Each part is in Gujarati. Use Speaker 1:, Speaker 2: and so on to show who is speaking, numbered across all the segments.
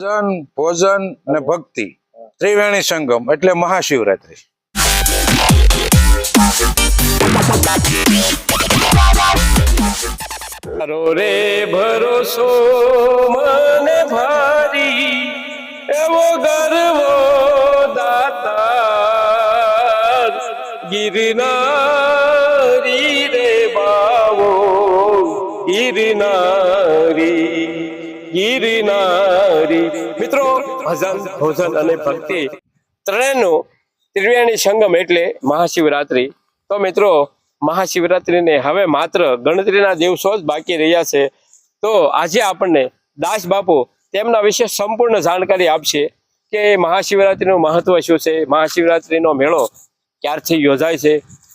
Speaker 1: ભજન, ભોજન અને ભક્તિ. ત્રિવેણી સંગમ એટલે મહાશિવરાત્રી.
Speaker 2: તારો રે, ભરોસો, મને ભારી. એવો ગર્વો દાતા ગિરનારી રે બાવો, ગિરનારી. ગિરનારી મિત્રો, ભજન, ભોજન અને ભક્તિ ત્રણેયનું ત્રિવેણી સંગમ એટલે મહાશિવરાત્રિ. તો મિત્રો, મહાશિવરાત્રિને હવે માત્ર ગણતરીના દિવસો જ બાકી રહ્યા છે. તો આજે આપણને દાસ બાપુ તેમના વિશે સંપૂર્ણ જાણકારી આપશે કે મહાશિવરાત્રિનું મહત્વ શું છે, મહાશિવરાત્રિનો મેળો ક્યારથી યોજાય છે.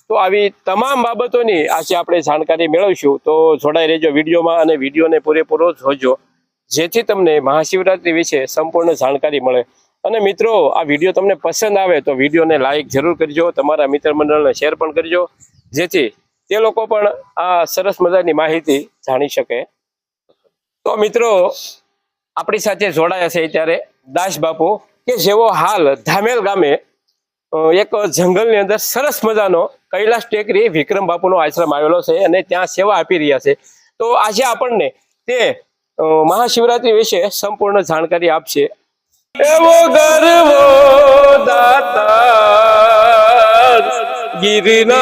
Speaker 2: તો આવી તમામ બાબતોની આજે આપણે જાણકારી મેળવશું. તો જોડાઈ રહેજો વિડીયોમાં અને વિડીયોને પૂરેપૂરો જોજો. જેથી તમને મહાશિવરાત્રી વિશે સંપૂર્ણ જાણકારી મળે. અને મિત્રો, આ વીડિયો તમને પસંદ આવે તો વિડીયોને લાઇક જરૂર કરજો, તમારા મિત્ર મંડળને શેર પણ કરજો, જેથી તે લોકો પણ આ સરસ મજાની માહિતી જાણી શકે. તો મિત્રો, આપણી સાથે જોડાયા છે ત્યારે દાસ બાપુ, કે જેઓ હાલ ધામેલ ગામે એક જંગલની અંદર સરસ મજાનો કૈલાસ ટેકરી વિક્રમ બાપુનો આશ્રમ આવેલો છે અને ત્યાં સેવા આપી રહ્યા છે. તો આજે આપણને તે મહાશિવરાત્રી વિશે સંપૂર્ણ જાણકારી આપશે. એવો ગરવો દાતા ગિરનારી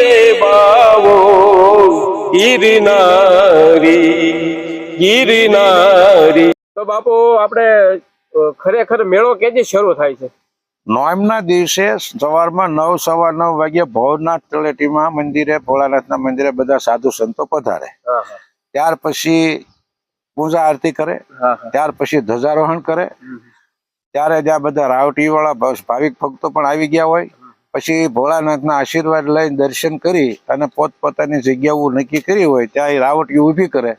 Speaker 2: રે બાવો ગિરનારી ગિરનારી. તો બાપુ આપણે ખરેખર મેળો કેજે શરૂ થાય છે?
Speaker 1: નોમના દિવસે સવારમાં નવ સવા નવ વાગ્યે ભવનાથ તળેટીમાં મંદિરે ભોળાનાથના મંદિરે બધા સાધુ સંતો પધારે.
Speaker 2: હા હા.
Speaker 1: ત્યાર પછી પૂજા આરતી કરે ત્યાર પછી ધ્વજારોહણ કરે. ત્યારે જ્યાં બધા રાવટી વાળા ભાવિક ભક્તો પણ આવી ગયા હોય. પછી ભોળાનાથના આશીર્વાદ લઈને દર્શન કરી અને પોતપોતાની જગ્યાઓ નક્કી કરી હોય ત્યાં એ રાવટી ઊભી કરે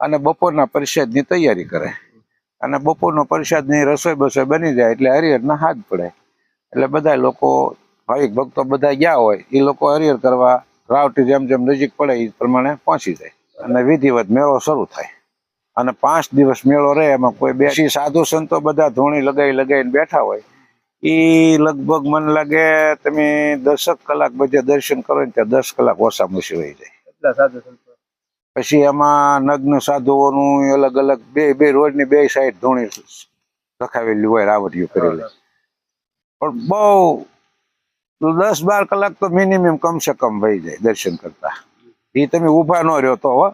Speaker 1: અને બપોરના પરિષદની તૈયારી કરે. અને બપોરનો પરિષદની રસોઈ બસોઈ બની જાય એટલે હરિહરના હાથ પડે. એટલે બધા લોકો ભાવિક ભક્તો બધા ગયા હોય એ લોકો હરિહર કરવા રાવટી જેમ જેમ નજીક પડે એ પ્રમાણે પહોંચી જાય. અને વિધિવત મેળો શરૂ થાય. અને પાંચ દિવસ મેળો રહે એમાં કોઈ બેસી સાધુ સંતો બધા ધૂણી લગાવી લગાવીને બેઠા હોય. એ લગભગ મને લાગે તમે દસક કલાક બધે દર્શન કરો ને ત્યાં દસ કલાક ઓછા ઓછી વહી જાય.
Speaker 2: એટલા સાધુ સંતો?
Speaker 1: પછી એમાં નગ્ન સાધુઓનું અલગ અલગ બે બે રોડની બે સાઈડ ધૂણી રખાવેલી હોય રાવટીઓ કરેલી. પણ બહુ દસ બાર કલાક તો મિનિમમ કમસે કમ વહી જાય દર્શન કરતા. એ તમે ઊભા ન રહ્યો તો હો.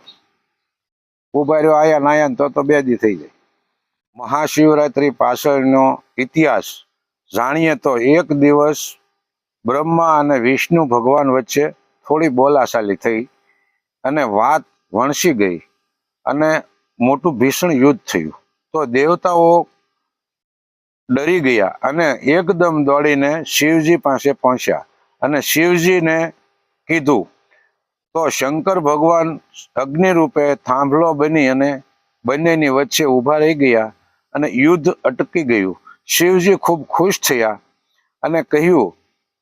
Speaker 1: ઊભા રહ્યો આયા નાયા તો તો બે દી થઈ જાય. મહાશિવરાત્રી પાછળનો ઇતિહાસ જાણીએ તો એક દિવસ બ્રહ્મા અને વિષ્ણુ ભગવાન વચ્ચે થોડી બોલાશાલી થઈ અને વાત વણસી ગઈ અને મોટું ભીષણ યુદ્ધ થયું. તો દેવતાઓ ડરી ગયા અને એકદમ દોડીને શિવજી પાસે પહોંચ્યા અને શિવજીને કીધું તો શંકર ભગવાન અગ્નિ રૂપે થાંભલો બની અને બંનેની વચ્ચે ઊભા રહી ગયા અને યુદ્ધ અટકી ગયું. શિવજી ખૂબ ખુશ થયા અને કહ્યું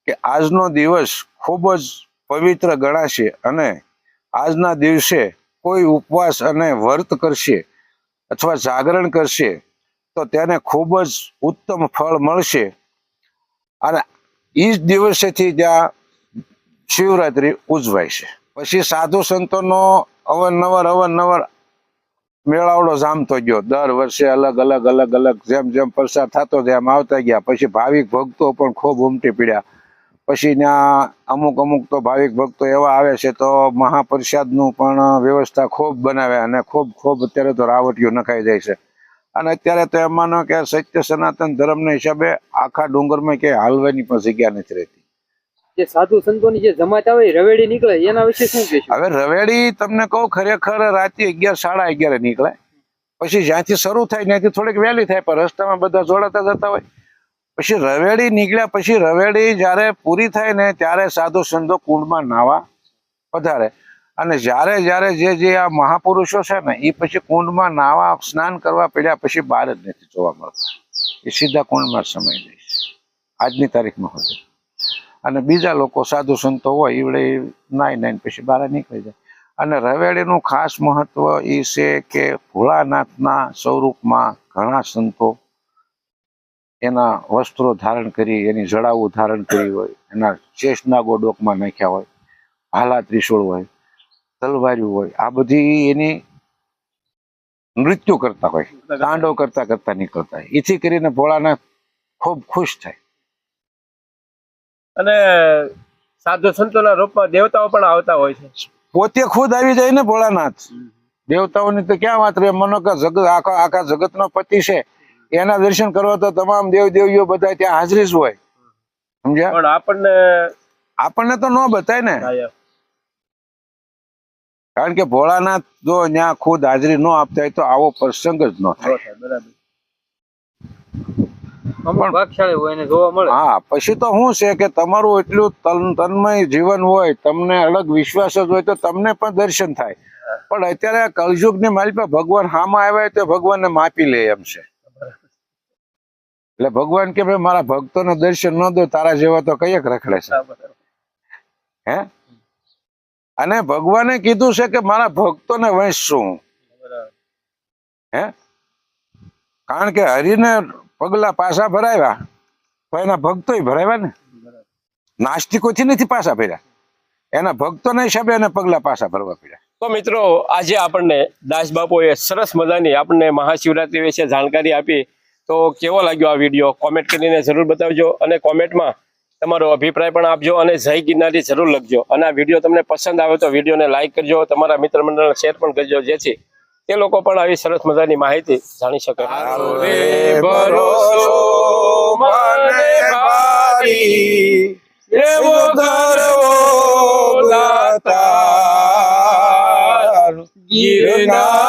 Speaker 1: કે આજનો દિવસ ખૂબ જ પવિત્ર ગણાશે અને આજના દિવસે કોઈ ઉપવાસ અને વ્રત કરશે અથવા જાગરણ કરશે તો તેને ખૂબ જ ઉત્તમ ફળ મળશે. અને એ જ દિવસેથી ત્યાં શિવરાત્રિ ઉજવાય છે. પછી સાધુ સંતોનો અવારનવાર અવનવર મેળાવડો જામતો ગયો. દર વર્ષે અલગ અલગ અલગ અલગ જેમ જેમ પ્રસાર થતો તેમ આવતા ગયા. પછી ભાવિક ભક્તો પણ ખૂબ ઉમટી પડ્યા. પછી ત્યાં અમુક અમુક તો ભાવિક ભક્તો એવા આવે છે તો મહાપ્રસાદનું પણ વ્યવસ્થા ખૂબ બનાવે અને ખૂબ ખૂબ અત્યારે તો રાવટીઓ નખાઈ જાય છે. અને અત્યારે તો એમ માનો કે સત્ય સનાતન ધર્મના હિસાબે આખા ડુંગરમાં ક્યાંય હાલવાની પણ જગ્યા નથી રહેતી.
Speaker 3: જે સાધુ સંતોની જે જમાત આવે રવેડી નીકળે, એના વિશે શું કહેશો?
Speaker 1: હવે રવેડી તમને કહું, ખરેખર રાતે અગિયાર, સાડા અગિયારે નીકળે. પછી જ્યાંથી શરૂ થાય ત્યાંથી થોડીક વહેલી થાય, પણ રસ્તામાં બધા જોડાતા જતા હોય. પછી રવેડી નીકળ્યા પછી રવેડી જ્યારે પૂરી થાય ને ત્યારે સાધુ સંતો કુંડમાં નાવા પધારે. અને જ્યારે જ્યારે જે જે આ મહાપુરુષો છે ને, એ પછી કુંડમાં નાવા, સ્નાન કરવા પડ્યા પછી બહાર જ નથી જોવા મળતા. એ સીધા કુંડમાં સમય જાય આજની તારીખમાં હોય અને બીજા લોકો, સાધુ સંતો હોય એવડે નાઈ નાઈને પછી બહાર નીકળી જાય. અને રવેડીનું ખાસ મહત્વ એ છે કે ભોળાનાથના સ્વરૂપમાં ઘણા સંતો એના વસ્ત્રો ધારણ કરી, એની જડાવું ધારણ કરી હોય, એના ચેસના ગોડોકમાં નાખ્યા હોય ભાલા ત્રિશુળ હોય તલવાર્યું હોય, આ બધી એની નૃત્યો કરતા હોય, તાંડવ કરતા કરતા નીકળતા હોય. એથી કરીને ભોળાનાથ ખૂબ ખુશ થાય.
Speaker 2: અને સાધુ સંતોના રૂપમાં દેવતાઓ પણ આવતા હોય છે.
Speaker 1: પોતે ખુદ આવી જાય ને ભોળાનાથ. દેવતાઓની તો ક્યાં વાત રહે? મનો કે જગત આખા આખા જગતનો પતિ છે. એના દર્શન કરવા તો તમામ દેવ દેવીઓ બધા ત્યાં હાજરી જ હોય. સમજ્યા?
Speaker 2: પણ આપણને
Speaker 1: આપણને તો ન બતાય ને. કારણ કે ભોળાનાથ જો ત્યાં ખુદ હાજરી ન આપતા હોય તો આવો પ્રસંગ જ ન
Speaker 2: ન
Speaker 1: થાય,
Speaker 2: બરાબર.
Speaker 1: હા પછી તો શું છે કે તમારું એટલું તન તન્મય જીવન હોય તમને અલગ વિશ્વાસ જ હોય તો તમને પણ દર્શન થાય પણ અત્યારે આ કલયુગની મારી પર ભગવાન હામાં આવ્યા તો તો ભગવાનને માપી લે એમ છે એટલે ભગવાન કે ભાઈ મારા ભક્તોને દર્શન ન દો તારા જેવા તો કંઈક રખડે છે. હે અને ભગવાને કીધું છે કે મારા ભક્તોને વહેંચશું.
Speaker 2: બરાબર.
Speaker 1: હે કારણ કે હરિને પગલા પાછા ભરાવ્યા. તો એના ભક્તોય ભરાવ્યા ને? નાસ્તિકોથી નથી પાછા ભર્યા. એના ભક્તોના હિસાબે એના પગલા પાછા ભરવા પડ્યા.
Speaker 2: તો મિત્રો, આજે આપણને દાસ બાપુએ સરસ મજાની આપણને મહાશિવરાત્રી વિશે જાણકારી આપી. તો કેવો લાગ્યો આ વીડિયો? કોમેન્ટ કરીને જરૂર બતાવજો અને કોમેન્ટમાં તમારો અભિપ્રાય પણ આપજો અને જય ગિરનારી જરૂર લખજો. અને આ વીડિયો તમને પસંદ આવે તો વિડીયોને લાઇક કરજો, તમારા મિત્ર મંડળને શેર પણ કરજો જેથી તે લોકો પણ આવી સરસ મજાની માહિતી જાણી શકે.
Speaker 1: ગિરનારી